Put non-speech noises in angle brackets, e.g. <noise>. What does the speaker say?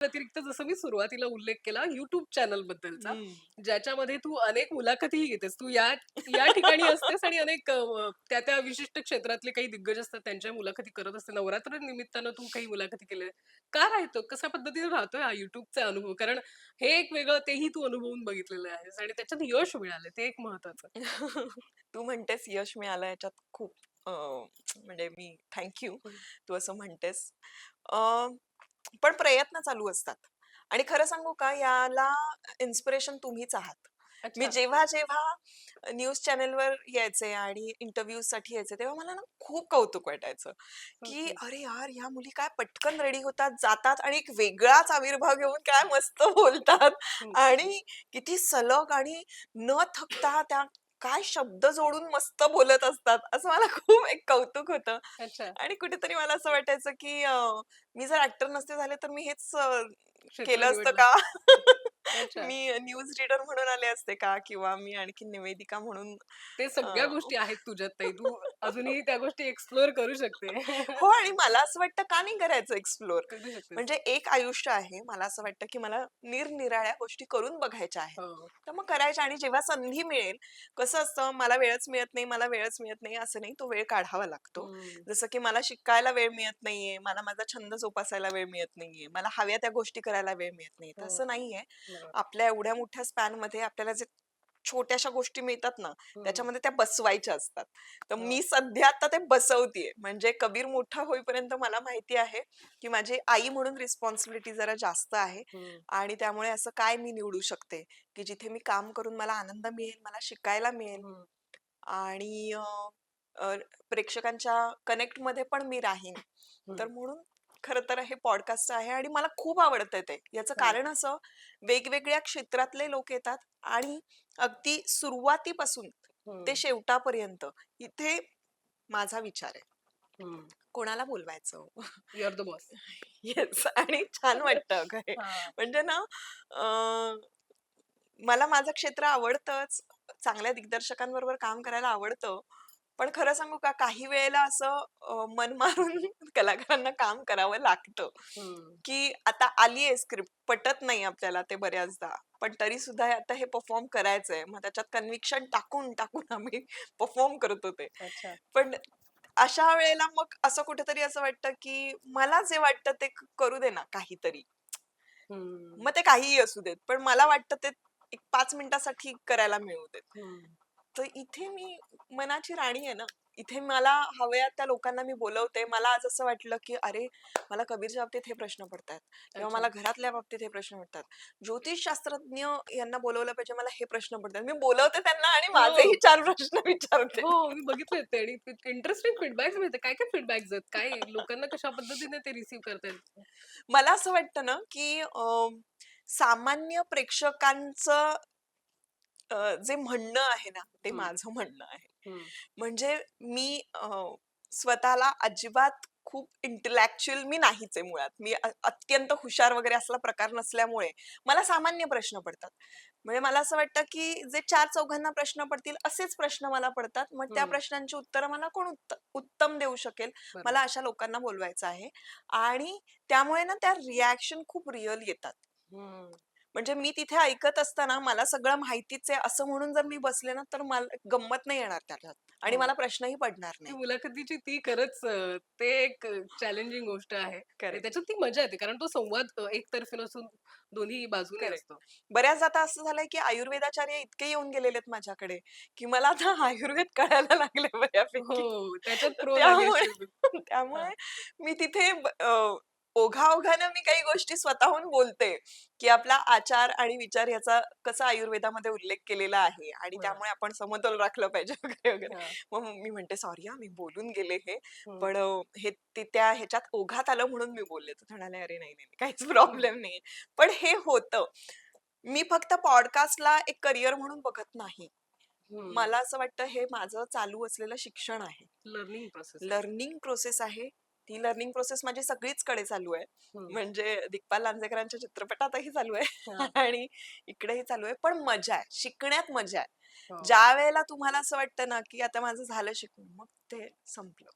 व्यतिरिक्त जसं मी सुरुवातीला उल्लेख केला युट्यूब चॅनल बद्दलचा. ज्याच्यामध्ये तू अनेक मुलाखतीही घेतेस. तू या या ठिकाणी असतेस आणि अनेक त्या त्या विशिष्ट क्षेत्रातले काही दिग्गज असतात त्यांच्या मुलाखती करत असते. नवरात्र निमित्तानं तू काही मुलाखती केल्या. का राहतो? कशा पद्धतीने राहतोय हा युट्यूबचा अनुभव? कारण हे एक वेगळं तेही तू अनुभवून बघितलेलं आहेस आणि त्याच्यात यश मिळालं. ते एक महत्वाचं <laughs> तू म्हणतेस यश मिळालं याच्यात खूप म्हणजे मी थँक्यू. तू असं म्हणतेस. अं, पण प्रयत्न चालू असतात आणि खरं सांगू का याला इन्स्पिरेशन तुम्हीच आहात मी. जेव्हा जेव्हा न्यूज चॅनलवर यायचे आणि इंटरव्ह्यूजसाठी यायचे तेव्हा मला ना खूप कौतुक वाटायचं की ओके. अरे यार ह्या मुली काय पटकन रेडी होतात जातात आणि एक वेगळाच आविर्भाव घेऊन काय मस्त बोलतात हम्म. आणि किती सलग आणि न थकता त्या काय शब्द जोडून मस्त बोलत असतात असं मला <laughs> खूप एक कौतुक होतं. अच्छा. आणि कुठेतरी मला असं वाटायचं की अं, मी जर ऍक्टर नसते झाले तर मी हेच अं, क्षेत्र केलं असतं निवडलं. का? <laughs> अच्छा. मी न्यूज रीडर म्हणून आले असते का? किंवा मी आणखी निवेदिका म्हणून ते सगळ्या अं, गोष्टी आहेत तुझ्यात ताई. तू अजूनही त्या गोष्टी एक्सप्लोअर करू शकते. हो आणि मला असं वाटतं का नाही करायचं एक्सप्लोर करू शकतेस. म्हणजे एक आयुष्य आहे. मला असं वाटतं की मला निरनिराळ्या गोष्टी करून बघायच्या आहेत. हो. तर मग करायच्या आणि जेव्हा संधी मिळेल कसं असतं मला वेळच मिळत नाही मला वेळच मिळत नाही असं नाही तो वेळ काढावा लागतो. हम्म. जसं की मला शिकायला वेळ मिळत नाहीये मला माझा छंद जोपासायला वेळ मिळत नाहीये मला हव्या त्या गोष्टी करायला वेळ मिळत नाही. हो. तसं नाहीये. बरोबर. आपल्या एवढ्या मोठ्या स्पॅनमध्ये आपल्याला जे छोट्याशा गोष्टी मिळतात ना. त्याच्यामध्ये त्या बसवायच्या असतात तर हो. मी सध्या आता ते बसवतीये म्हणजे कबीर मोठा होईपर्यंत मला माहिती आहे की माझी आई म्हणून रिस्पॉन्सिबिलिटी जरा जास्त आहे. आणि त्यामुळे असं काय मी निवडू शकते की जिथे मी काम करून मला आनंद मिळेल मला शिकायला मिळेल. आणि प्रेक्षकांच्या कनेक्टमध्ये पण मी राहीन तर. म्हणून खरं तर हे पॉडकास्ट आहे आणि मला खूप आवडतं ते याचं हो. कारण असं वेगवेगळ्या क्षेत्रातले लोक येतात आणि अगदी सुरुवातीपासून ते. शेवटापर्यंत इथे माझा विचार आहे. कोणाला बोलवायचं are the boss. <laughs> येस आणि छान वाटतं. हा. म्हणजे ना मला माझं क्षेत्र आवडतंच चांगल्या दिग्दर्शकांबरोबर काम करायला आवडतं पण खरं सांगू का काही वेळेला असं मन मारून <laughs> कलाकारांना काम करावं लागतं. की आता आली आहे स्क्रिप्ट पटत नाही आपल्याला ते बऱ्याचदा. पण तरी सुद्धा आता हे परफॉर्म करायचंय. मग त्याच्यात कन्व्हिक्शन टाकून टाकून आम्ही परफॉर्म करत होते अच्छा. पण अशा वेळेला मग असं कुठेतरी असं वाटतं की मला जे वाटतं ते करू दे ना काहीतरी. मग ते काहीही असू देत. पण मला वाटतं ते एक पाच मिनिटासाठी करायला मिळू देत. तर इथे मी मनाची राणी आहे ना इथे मला हव्या त्या लोकांना मी बोलवते. मला आज असं वाटलं की अरे मला कबीरच्या बाबतीत हे प्रश्न पडतात किंवा मला घरातल्या बाबतीत हे प्रश्न पडतात ज्योतिष शास्त्रज्ञ यांना बोलवलं पाहिजे मला हे प्रश्न पडतात मी बोलवते त्यांना आणि हो. माझेही चार प्रश्न विचारते. हो मी बघितले ते आणि इंटरेस्टिंग फीडबॅक मिळते. काय काय फीडबॅक आहेत काय लोकांना कशा पद्धतीने ते रिसीव्ह करतायत? मला असं वाटतं ना की सामान्य प्रेक्षकांचं जे म्हणणं आहे ना ते. माझं म्हणणं आहे. म्हणजे मी स्वतःला अजिबात खूप इंटेलेक्च्युअल मी नाहीच आहे मुळात मी अत्यंत हुशार वगैरे असला प्रकार नसल्यामुळे मला सामान्य प्रश्न पडतात म्हणजे मला असं वाटतं की जे चार चौघांना प्रश्न पडतील असेच प्रश्न मला पडतात मग त्या. प्रश्नांची उत्तरं मला कोण उत्त- उत्तम देऊ शकेल मला अशा लोकांना बोलवायचं आहे आणि त्यामुळे ना त्या रिॲक्शन खूप रिअल येतात. म्हणजे मी तिथे ऐकत असताना मला सगळं माहितीच आहे. असं म्हणून जर मी बसले ना तर मला गंमत नाही येणार त्याच्यात आणि हो. मला प्रश्नही पडणार नाही. मुलाखतीची ती खरंच ते एक चॅलेंजिंग गोष्ट आहे त्याच्यात ती मजा येते कारण तो संवाद एकतर्फी नसून दोन्ही बाजूने असतो. बऱ्याचदा आता असं झालंय की आयुर्वेदाचार्य इतके येऊन गेलेले आहेत माझ्याकडे की मला आता आयुर्वेद कळायला लागले बऱ्यापैकी. हो झाली त्यामुळे <laughs> मी तिथे ओघाओघानं मी काही गोष्टी स्वतःहून बोलते की आपला आचार आणि विचार याचा कसा आयुर्वेदामध्ये उल्लेख केलेला आहे आणि बरं. त्यामुळे आपण समतोल राखलं पाहिजे <laughs> वगैरे वगैरे. हा. मग मी म्हणते सॉरी हा मी बोलून गेले हे. पण अं, हे ते त्या ह्याच्यात ओघात आलं म्हणून मी बोलले. तर म्हणाले अरे नाही नाही नाही, काहीच प्रॉब्लेम नाही. पण हे होतं. मी फक्त पॉडकास्टला एक करिअर म्हणून बघत नाही. मला असं वाटतं हे माझं चालू असलेलं शिक्षण आहे. लर्निंग प्रोसेस लर्निंग प्रोसेस आहे. ती लर्निंग प्रोसेस माझी सगळीच कडे चालू आहे. म्हणजे दिग्पाल लांजेकरांच्या चित्रपटातही चालू आहे हा. <laughs> आणि इकडेही चालू आहे पण मजा आहे शिकण्यात मजा आहे हो. ज्या वेळेला तुम्हाला असं वाटतं ना की आता माझं झालं शिकून मग ते संपलं